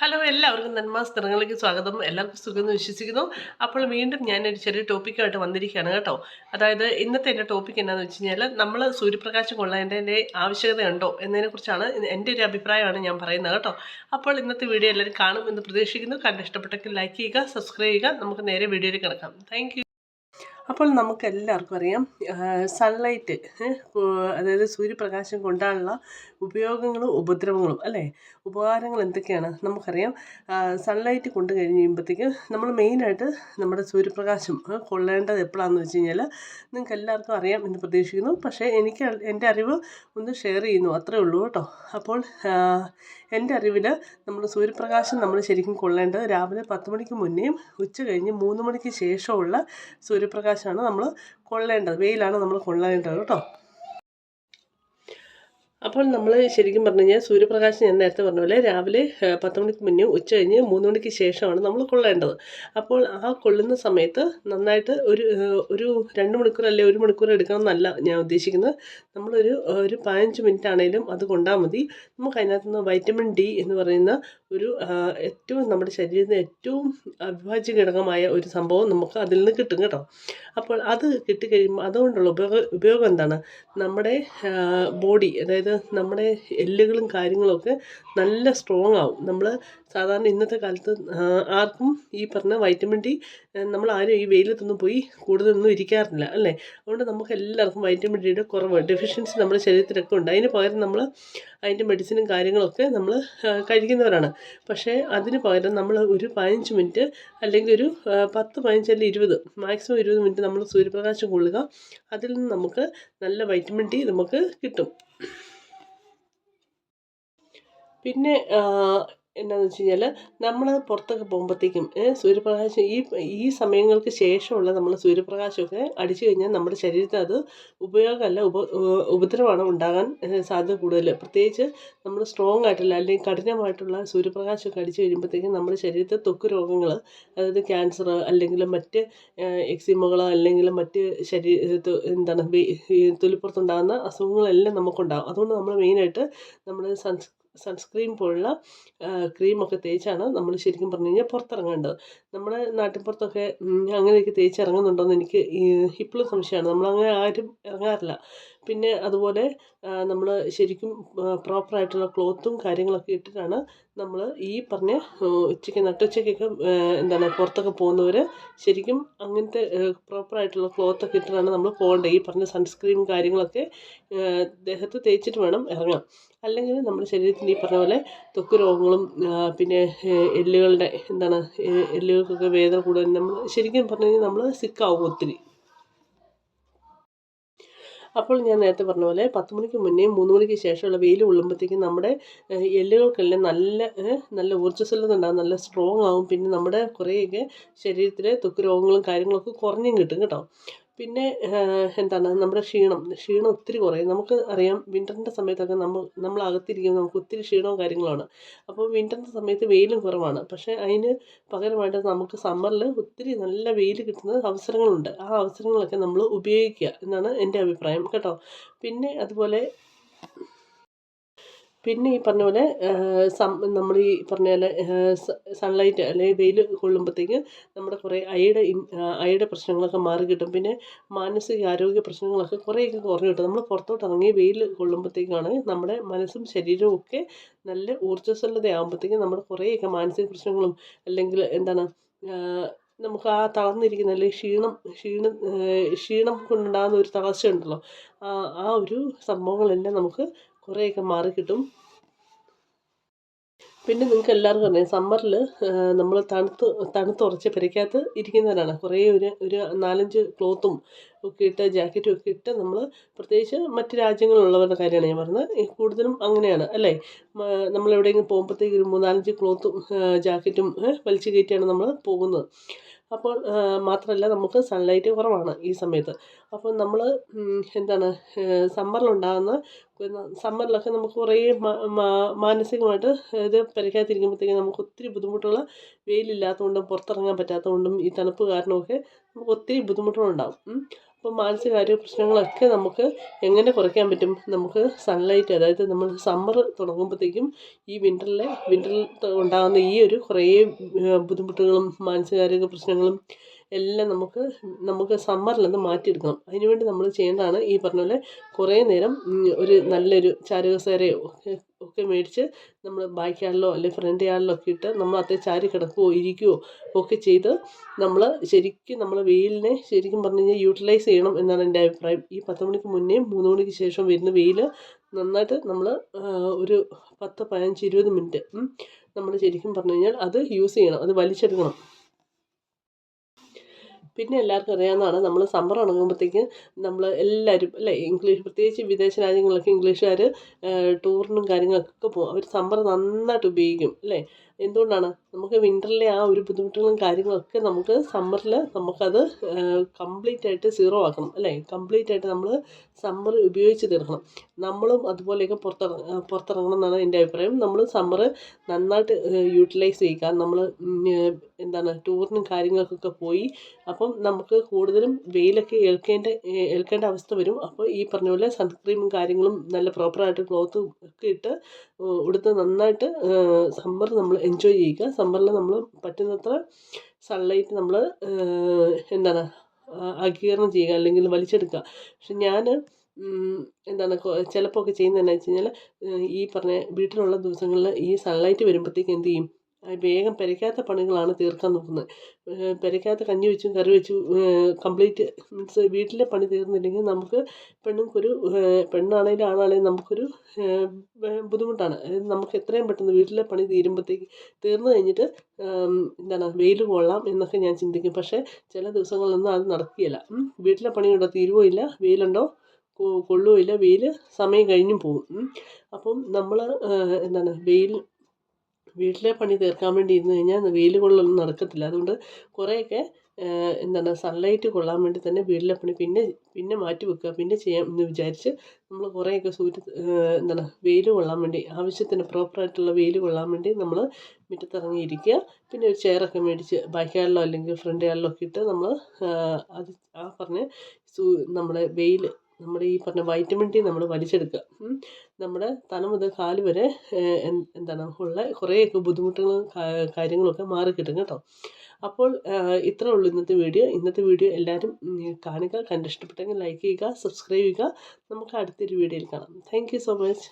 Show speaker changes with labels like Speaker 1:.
Speaker 1: Hello എല്ലാവർക്കും നന്മാസ് നിറങ്ങളിലേക്ക് സ്വാഗതം. എല്ലാവർക്കും സുഖമെന്ന് വിശ്വസിക്കുന്നു. അപ്പോൾ വീണ്ടും ഞാനൊരു ചെറിയ ടോപ്പിക്കായിട്ട് വന്നിരിക്കുകയാണ് കേട്ടോ. അതായത് ഇന്നത്തെ എന്റെ ടോപ്പിക് എന്താണെന്ന് വെച്ച് കഴിഞ്ഞാൽ നമ്മൾ സൂര്യപ്രകാശം കൊള്ളേണ്ടതിന്റെ ആവശ്യകതയുണ്ടോ എന്നതിനെക്കുറിച്ചാണ് എന്റെ ഒരു അഭിപ്രായമാണ് ഞാൻ പറയുന്നത് കേട്ടോ. അപ്പോൾ ഇന്നത്തെ വീഡിയോ എല്ലാവരും കാണും എന്ന് പ്രതീക്ഷിക്കുന്നു. കണ്ട് ഇഷ്ടപ്പെട്ടെങ്കിൽ ലൈക്ക് ചെയ്യുക സബ്സ്ക്രൈബ് ചെയ്യുക. നമുക്ക് നേരെ വീഡിയോയിൽ കിടക്കാം. താങ്ക് അപ്പോൾ നമുക്ക് എല്ലാവർക്കും അറിയാം സൺലൈറ്റ് അതായത് സൂര്യപ്രകാശം കൊണ്ടാണുള്ള ഉപയോഗങ്ങളും ഉപദ്രവങ്ങളും അല്ലേ? ഉപകാരങ്ങൾ എന്തൊക്കെയാണ്? നമുക്കറിയാം സൺലൈറ്റ് കൊണ്ട് കഴിഞ്ഞ് കഴിയുമ്പോഴത്തേക്കും നമ്മൾ മെയിനായിട്ട് നമ്മുടെ സൂര്യപ്രകാശം കൊള്ളേണ്ടത് എപ്പോഴാണെന്ന് വെച്ച് കഴിഞ്ഞാൽ നിങ്ങൾക്ക് എല്ലാവർക്കും അറിയാം എന്ന് പ്രതീക്ഷിക്കുന്നു. പക്ഷേ എനിക്ക് എന്റെ അറിവ് ഒന്ന് ഷെയർ ചെയ്യുന്നു അത്രേ ഉള്ളൂ കേട്ടോ. അപ്പോൾ എന്റെ അറിവിൽ നമ്മൾ സൂര്യപ്രകാശം നമ്മൾ ശരിക്കും കൊള്ളേണ്ടത് രാവിലെ പത്ത് മണിക്ക് മുന്നേയും ഉച്ച കഴിഞ്ഞ് മൂന്ന് മണിക്ക് ശേഷമുള്ള സൂര്യപ്രകാശമാണ് നമ്മൾ കൊള്ളേണ്ടത്. വെയിലാണ് നമ്മൾ കൊള്ളേണ്ടത് കേട്ടോ. അപ്പോൾ നമ്മൾ ശരിക്കും പറഞ്ഞു കഴിഞ്ഞാൽ സൂര്യപ്രകാശം ഞാൻ നേരത്തെ പറഞ്ഞ പോലെ രാവിലെ പത്ത് മണിക്ക് മുന്നേ ഉച്ച കഴിഞ്ഞ് മൂന്ന് മണിക്ക് ശേഷമാണ് നമ്മൾ കൊള്ളേണ്ടത്. അപ്പോൾ ആ കൊള്ളുന്ന സമയത്ത് നന്നായിട്ട് ഒരു ഒരു രണ്ട് മണിക്കൂർ അല്ലെ ഒരു മണിക്കൂർ എടുക്കണമെന്നല്ല ഞാൻ ഉദ്ദേശിക്കുന്നത്. നമ്മളൊരു ഒരു പതിനഞ്ച് മിനിറ്റ് ആണെങ്കിലും അത് കൊണ്ടാൽ മതി. നമുക്ക് അതിനകത്ത് നിന്ന് വൈറ്റമിൻ ഡി എന്ന് പറയുന്ന ഒരു ഏറ്റവും നമ്മുടെ ശരീരത്തിന് ഏറ്റവും അവിഭാജ്യ ഘടകമായ ഒരു സംഭവം നമുക്ക് അതിൽ നിന്ന് കിട്ടും കേട്ടോ. അപ്പോൾ അത് കിട്ടിക്കഴിയുമ്പോൾ അതുകൊണ്ടുള്ള ഉപയോഗം ഉപയോഗം എന്താണ്? നമ്മുടെ ബോഡി അതായത് നമ്മുടെ എല്ലുകളും കാര്യങ്ങളൊക്കെ നല്ല സ്ട്രോങ് ആവും. നമ്മൾ സാധാരണ ഇന്നത്തെ കാലത്ത് ആർക്കും ഈ പറഞ്ഞ വൈറ്റമിൻ ഡി നമ്മൾ ആരും ഈ വെയിലത്തൊന്നും പോയി കൂടുതലൊന്നും ഇരിക്കാറില്ല അല്ലേ? അതുകൊണ്ട് നമുക്ക് എല്ലാവർക്കും വൈറ്റമിൻ ഡിയുടെ കുറവ് ഡെഫിഷ്യൻസി നമ്മുടെ ശരീരത്തിലൊക്കെ ഉണ്ട്. അതിന് പകരം നമ്മൾ അതിന്റെ മെഡിസിനും കാര്യങ്ങളൊക്കെ നമ്മൾ കഴിക്കുന്നവരാണ്. പക്ഷേ അതിന് പകരം നമ്മൾ ഒരു പതിനഞ്ച് മിനിറ്റ് അല്ലെങ്കിൽ ഒരു പത്ത് പതിനഞ്ച് അല്ലെങ്കിൽ ഇരുപത് മാക്സിമം ഇരുപത് മിനിറ്റ് നമ്മൾ സൂര്യപ്രകാശം കൊള്ളുക. അതിൽ നിന്ന് നമുക്ക് നല്ല വൈറ്റമിൻ ഡി നമുക്ക് കിട്ടും. പിന്നെ എന്നാന്ന് വെച്ച് കഴിഞ്ഞാൽ നമ്മൾ പുറത്തൊക്കെ പോകുമ്പോഴത്തേക്കും സൂര്യപ്രകാശം ഈ ഈ സമയങ്ങൾക്ക് ശേഷമുള്ള നമ്മൾ സൂര്യപ്രകാശമൊക്കെ അടിച്ചു കഴിഞ്ഞാൽ നമ്മുടെ ശരീരത്തിന് അത് ഉപയോഗമല്ല ഉപ ഉപദ്രവമാണ് ഉണ്ടാകാൻ സാധ്യത കൂടുതൽ പ്രത്യേകിച്ച് നമ്മൾ സ്ട്രോങ് ആയിട്ടുള്ള അല്ലെങ്കിൽ കഠിനമായിട്ടുള്ള സൂര്യപ്രകാശമൊക്കെ അടിച്ചു കഴിയുമ്പോഴത്തേക്കും നമ്മുടെ ശരീരത്തെ ത്വക്ക് രോഗങ്ങൾ അതായത് ക്യാൻസർ അല്ലെങ്കിൽ മറ്റ് എക്സിമകൾ അല്ലെങ്കിൽ മറ്റ് ശരീര എന്താണ് തൊലിപ്പുറത്തുണ്ടാകുന്ന അസുഖങ്ങളെല്ലാം നമുക്കുണ്ടാകും. അതുകൊണ്ട് നമ്മൾ മെയിനായിട്ട് നമ്മൾ സൺസ് സൺസ്ക്രീൻ പോലുള്ള ക്രീമൊക്കെ തേച്ചാണ് നമ്മൾ ശരിക്കും പറഞ്ഞു കഴിഞ്ഞാൽ പുറത്തിറങ്ങേണ്ടത്. നമ്മുടെ നാട്ടിൻപുറത്തൊക്കെ അങ്ങനെയൊക്കെ തേച്ച് ഇറങ്ങുന്നുണ്ടോയെന്ന് എനിക്ക് ഇപ്പോഴും സംശയമാണ്. നമ്മളങ്ങനെ ആരും ഇറങ്ങാറില്ല. പിന്നെ അതുപോലെ നമ്മൾ ശരിക്കും പ്രോപ്പറായിട്ടുള്ള ക്ലോത്തും കാര്യങ്ങളൊക്കെ ഇട്ടിട്ടാണ് നമ്മൾ ഈ പറഞ്ഞ ഉച്ചയ്ക്ക് നട്ടുച്ചയ്ക്കൊക്കെ എന്താണ് പുറത്തൊക്കെ പോകുന്നവർ ശരിക്കും അങ്ങനത്തെ പ്രോപ്പറായിട്ടുള്ള ക്ലോത്തൊക്കെ ഇട്ടിട്ടാണ് നമ്മൾ പോകേണ്ടത്. ഈ പറഞ്ഞ സൺസ്ക്രീൻ കാര്യങ്ങളൊക്കെ ദേഹത്ത് തേച്ചിട്ട് വേണം ഇറങ്ങാൻ. അല്ലെങ്കിൽ നമ്മുടെ ശരീരത്തിന് ഈ പറഞ്ഞ പോലെ ത്വക്ക് രോഗങ്ങളും പിന്നെ എല്ലുകളുടെ എന്താണ് എല്ലുകൾക്കൊക്കെ വേദന കൂടുതൽ നമ്മൾ ശരിക്കും പറഞ്ഞു കഴിഞ്ഞാൽ നമ്മൾ സിക്കാവും ഒത്തിരി. അപ്പോൾ ഞാൻ നേരത്തെ പറഞ്ഞ പോലെ പത്ത് മണിക്ക് മുന്നേ മൂന്ന് മണിക്ക് ശേഷമുള്ള വെയിൽ കൊള്ളുമ്പോഴത്തേക്കും നമ്മുടെ എല്ലുകൾക്കെല്ലാം നല്ല നല്ല ഊർജസ്വലത ഉണ്ടാകും നല്ല സ്ട്രോങ് ആകും പിന്നെ നമ്മുടെ കുറേയൊക്കെ ശരീരത്തിലെ തൊക്ക് രോഗങ്ങളും കാര്യങ്ങളൊക്കെ കുറഞ്ഞും കിട്ടും കേട്ടോ. പിന്നെ എന്താണ് നമ്മുടെ ക്ഷീണം. ക്ഷീണം ഒത്തിരി കുറയും. നമുക്ക് അറിയാം വിന്ററിന്റെ സമയത്തൊക്കെ നമ്മൾ നമ്മൾ അകത്തിരിക്കുമ്പോൾ നമുക്ക് ഒത്തിരി ക്ഷീണവും കാര്യങ്ങളുമാണ്. അപ്പോൾ വിന്ററിന്റെ സമയത്ത് വെയിലും കുറവാണ്. പക്ഷേ അതിന് പകരമായിട്ട് നമുക്ക് സമ്മറിൽ ഒത്തിരി നല്ല വെയിൽ കിട്ടുന്ന അവസരങ്ങളുണ്ട്. ആ അവസരങ്ങളൊക്കെ നമ്മൾ ഉപയോഗിക്കുക എന്നാണ് എന്റെ അഭിപ്രായം. കേട്ടോ. പിന്നെ അതുപോലെ പിന്നെ ഈ പറഞ്ഞ പോലെ സം നമ്മൾ ഈ പറഞ്ഞ പോലെ സൺലൈറ്റ് അല്ലെങ്കിൽ വെയിൽ കൊള്ളുമ്പോഴത്തേക്ക് നമ്മുടെ കുറേ അയയുടെ അയയുടെ പ്രശ്നങ്ങളൊക്കെ മാറി കിട്ടും. പിന്നെ മാനസിക ആരോഗ്യ പ്രശ്നങ്ങളൊക്കെ കുറേയൊക്കെ കുറഞ്ഞു കിട്ടും. നമ്മൾ പുറത്തോട്ട് ഇറങ്ങി വെയിൽ കൊള്ളുമ്പോഴത്തേക്കാണ് നമ്മുടെ മനസ്സും ശരീരവും ഒക്കെ നല്ല ഊർജസ്വലതയാകുമ്പോഴത്തേക്കും നമ്മുടെ കുറേയൊക്കെ മാനസിക പ്രശ്നങ്ങളും അല്ലെങ്കിൽ എന്താണ് നമുക്ക് ആ തളർന്നിരിക്കുന്ന അല്ലെങ്കിൽ ക്ഷീണം ക്ഷീണം ക്ഷീണം കൊണ്ടുണ്ടാകുന്ന ഒരു തളർച്ച ഉണ്ടല്ലോ ആ ഒരു സംഭവങ്ങളെല്ലാം നമുക്ക് കുറേയൊക്കെ മാറിക്കിട്ടും പിന്നെ നിങ്ങൾക്ക് എല്ലാവർക്കും അറിയാം സമ്മറിൽ നമ്മൾ തണുത്ത് തണുത്തുറച്ച് പെരയ്ക്കകത്ത് ഇരിക്കുന്നവരാണ്. കുറേ ഒരു ഒരു നാലഞ്ച് ക്ലോത്തും ഒക്കെ ഇട്ട് ജാക്കറ്റും ഒക്കെ ഇട്ട് നമ്മൾ പ്രത്യേകിച്ച് മറ്റ് രാജ്യങ്ങളിലുള്ളവരുടെ കാര്യമാണ് ഞാൻ പറഞ്ഞത്. കൂടുതലും അങ്ങനെയാണ് അല്ലേ? നമ്മൾ എവിടെയെങ്കിലും പോകുമ്പോഴത്തേക്ക് ഒരു മൂന്നാലഞ്ച് ക്ലോത്തും ജാക്കറ്റും വലിച്ചു കയറ്റിയാണ് നമ്മൾ പോകുന്നത്. അപ്പോൾ മാത്രമല്ല നമുക്ക് സൺലൈറ്റ് കുറവാണ് ഈ സമയത്ത്. അപ്പോൾ നമ്മൾ എന്താണ് സമ്മറിലുണ്ടാകുന്ന സമ്മറിലൊക്കെ നമുക്ക് കുറേ മാനസികമായിട്ട് ഇത് പരിഹരിക്കാതിരിക്കുമ്പോഴത്തേക്കും നമുക്ക് ഒത്തിരി ബുദ്ധിമുട്ടുള്ള വെയിലില്ലാത്തതുകൊണ്ടും പുറത്തിറങ്ങാൻ പറ്റാത്തതുകൊണ്ടും ഈ തണുപ്പ് കാരണമൊക്കെ നമുക്ക് ഒത്തിരി ബുദ്ധിമുട്ടുകളുണ്ടാകും. അപ്പോൾ മാനസികാരോഗ്യ പ്രശ്നങ്ങളൊക്കെ നമുക്ക് എങ്ങനെ കുറയ്ക്കാൻ പറ്റും? നമുക്ക് സൺലൈറ്റ് അതായത് നമ്മൾ സമ്മർ തുടങ്ങുമ്പോഴത്തേക്കും ഈ വിന്ററിലെ വിന്ററിൽ ഉണ്ടാകുന്ന ഈ ഒരു കുറേ ബുദ്ധിമുട്ടുകളും മാനസികാരോഗ്യ പ്രശ്നങ്ങളും എല്ലാം നമുക്ക് നമുക്ക് സമ്മറിലത് മാറ്റിയെടുക്കണം. അതിനുവേണ്ടി നമ്മൾ ചെയ്യേണ്ടതാണ് ഈ പറഞ്ഞ പോലെ കുറേ നേരം ഒരു നല്ലൊരു ചാരകസേരയോ ഒക്കെ മേടിച്ച് നമ്മൾ ബാക്കിയാളിലോ അല്ലെങ്കിൽ ഫ്രണ്ട് ആളിലോ ഒക്കെ ഇട്ട് നമ്മൾ അത്ര ചാരി കിടക്കുകയോ ഇരിക്കുകയോ ഒക്കെ ചെയ്ത് നമ്മൾ ശരിക്കും നമ്മൾ വെയിലിനെ ശരിക്കും പറഞ്ഞു കഴിഞ്ഞാൽ യൂട്ടിലൈസ് ചെയ്യണം എന്നാണ് എന്റെ അഭിപ്രായം. ഈ പത്ത് മണിക്ക് മുന്നേയും മൂന്ന് മണിക്ക് ശേഷം വരുന്ന വെയിൽ നന്നായിട്ട് നമ്മൾ ഒരു പത്ത് പതിനഞ്ച് ഇരുപത് മിനിറ്റ് നമ്മൾ ശരിക്കും പറഞ്ഞു കഴിഞ്ഞാൽ അത് യൂസ് ചെയ്യണം അത് വലിച്ചെടുക്കണം. പിന്നെ എല്ലാവർക്കും അറിയാവുന്നതാണ് നമ്മൾ സമ്മർ തുടങ്ങുമ്പോഴത്തേക്ക് നമ്മൾ എല്ലാവരും അല്ലേ ഇംഗ്ലീഷ് പ്രത്യേകിച്ച് വിദേശ രാജ്യങ്ങളിലൊക്കെ ഇംഗ്ലീഷുകാർ ടൂറിനും കാര്യങ്ങൾക്കൊക്കെ പോകും അവർ സമ്മർ നന്നായിട്ട് ഉപയോഗിക്കും അല്ലേ? എന്തുകൊണ്ടാണ്? നമുക്ക് വിന്ററിലെ ആ ഒരു ബുദ്ധിമുട്ടുകളും കാര്യങ്ങളൊക്കെ നമുക്ക് സമ്മറിൽ നമുക്കത് കംപ്ലീറ്റ് ആയിട്ട് സീറോ ആക്കണം അല്ലേ? കംപ്ലീറ്റ് ആയിട്ട് നമ്മൾ സമ്മർ ഉപയോഗിച്ച് തീർക്കണം. നമ്മളും അതുപോലെയൊക്കെ പുറത്തിറങ്ങ പുറത്തിറങ്ങണം എന്നാണ് എന്റെ അഭിപ്രായം. നമ്മൾ സമ്മർ നന്നായിട്ട് യൂട്ടിലൈസ് ചെയ്യുക. നമ്മൾ എന്താണ് ടൂറിനും കാര്യങ്ങൾക്കൊക്കെ പോയി. അപ്പം നമുക്ക് കൂടുതലും വെയിലൊക്കെ ഏൽക്കേണ്ട ഏൽക്കേണ്ട അവസ്ഥ വരും. അപ്പോൾ ഈ പറഞ്ഞ പോലെ സൺസ്ക്രീമും കാര്യങ്ങളും നല്ല പ്രോപ്പറായിട്ട് ക്ലോത്തും ഒക്കെ ഇട്ട് ഉടുത്ത് നന്നായിട്ട് സമ്മർ നമ്മൾ എൻജോയ് ചെയ്യുക. സമ്മറിൽ നമ്മൾ പറ്റുന്നത്ര സൺലൈറ്റ് നമ്മൾ എന്താണ് ആഗിരണം ചെയ്യുക അല്ലെങ്കിൽ വലിച്ചെടുക്കുക. പക്ഷെ ഞാൻ എന്താണ് ചിലപ്പോൾ ഒക്കെ ചെയ്യുന്നത് എന്നാ വെച്ച് കഴിഞ്ഞാൽ ഈ പറഞ്ഞ വീട്ടിലുള്ള ദിവസങ്ങളിൽ ഈ സൺലൈറ്റ് വരുമ്പോഴത്തേക്ക് എന്ത് ചെയ്യും? വേഗം പെരയ്ക്കാത്ത പണികളാണ് തീർക്കാൻ നോക്കുന്നത്. പെരയ്ക്കാത്ത കഞ്ഞി വെച്ചും കറി വെച്ചും കംപ്ലീറ്റ് മീൻസ് വീട്ടിലെ പണി തീർന്നില്ലെങ്കിൽ നമുക്ക് പെണ്ണുങ്ങൾക്കൊരു പെണ്ണാണെങ്കിലും ആണാണെങ്കിലും നമുക്കൊരു ബുദ്ധിമുട്ടാണ്. നമുക്ക് എത്രയും പെട്ടെന്ന് വീട്ടിലെ പണി തീരുമ്പോഴത്തേക്ക് തീർന്നു കഴിഞ്ഞിട്ട് എന്താണ് വെയിൽ കൊള്ളാം എന്നൊക്കെ ഞാൻ ചിന്തിക്കും. പക്ഷേ ചില ദിവസങ്ങളിലൊന്നും അത് നടക്കുകയില്ല. വീട്ടിലെ പണിയുണ്ടോ ഇല്ല. വെയിലുണ്ടോ? കൊള്ളുകയില്ല വെയിൽ സമയം കഴിഞ്ഞും പോകും. അപ്പം നമ്മൾ എന്താണ് വെയിൽ വീട്ടിലെ പണി തീർക്കാൻ വേണ്ടി ഇരുന്ന് കഴിഞ്ഞാൽ വെയിൽ കൊള്ളലൊന്നും നടക്കത്തില്ല. അതുകൊണ്ട് കുറേയൊക്കെ എന്താണ് സൺലൈറ്റ് കൊള്ളാൻ വേണ്ടി തന്നെ വീട്ടിലെ പണി പിന്നെ പിന്നെ മാറ്റി വെക്കുക. പിന്നെ ചെയ്യാം എന്ന് വിചാരിച്ച് നമ്മൾ കുറേയൊക്കെ സൂര്യ എന്താണ് വെയിൽ കൊള്ളാൻ വേണ്ടി ആവശ്യത്തിന് പ്രോപ്പറായിട്ടുള്ള വെയിൽ കൊള്ളാൻ വേണ്ടി നമ്മൾ മുറ്റത്തിറങ്ങിയിരിക്കുക. പിന്നെ ഒരു ചെയറൊക്കെ മേടിച്ച് ബാക്കിയാളിലോ അല്ലെങ്കിൽ ഫ്രണ്ട് യാർഡിലോ ഒക്കെ ഇട്ട് നമ്മൾ അത് ആ പറഞ്ഞ സൂ നമ്മുടെ വെയിൽ നമ്മുടെ ഈ പറഞ്ഞ വൈറ്റമിൻ ഡി നമ്മൾ വലിച്ചെടുക്കുക. നമ്മുടെ തല മുതൽ കാൽ വരെ എന്താണ് ഉള്ള കുറേയൊക്കെ ബുദ്ധിമുട്ടുകളും കാര്യങ്ങളൊക്കെ മാറിക്കിട്ടും കേട്ടോ അപ്പോൾ ഇത്രേ ഉള്ളൂ ഇന്നത്തെ വീഡിയോ. ഇന്നത്തെ വീഡിയോ എല്ലാവരും കാണുക കണ്ടിഷ്ടപ്പെട്ടെങ്കിൽ ലൈക്ക് ചെയ്യുക സബ്സ്ക്രൈബ് ചെയ്യുക. നമുക്ക് അടുത്തൊരു വീഡിയോയിൽ കാണാം. Thank so much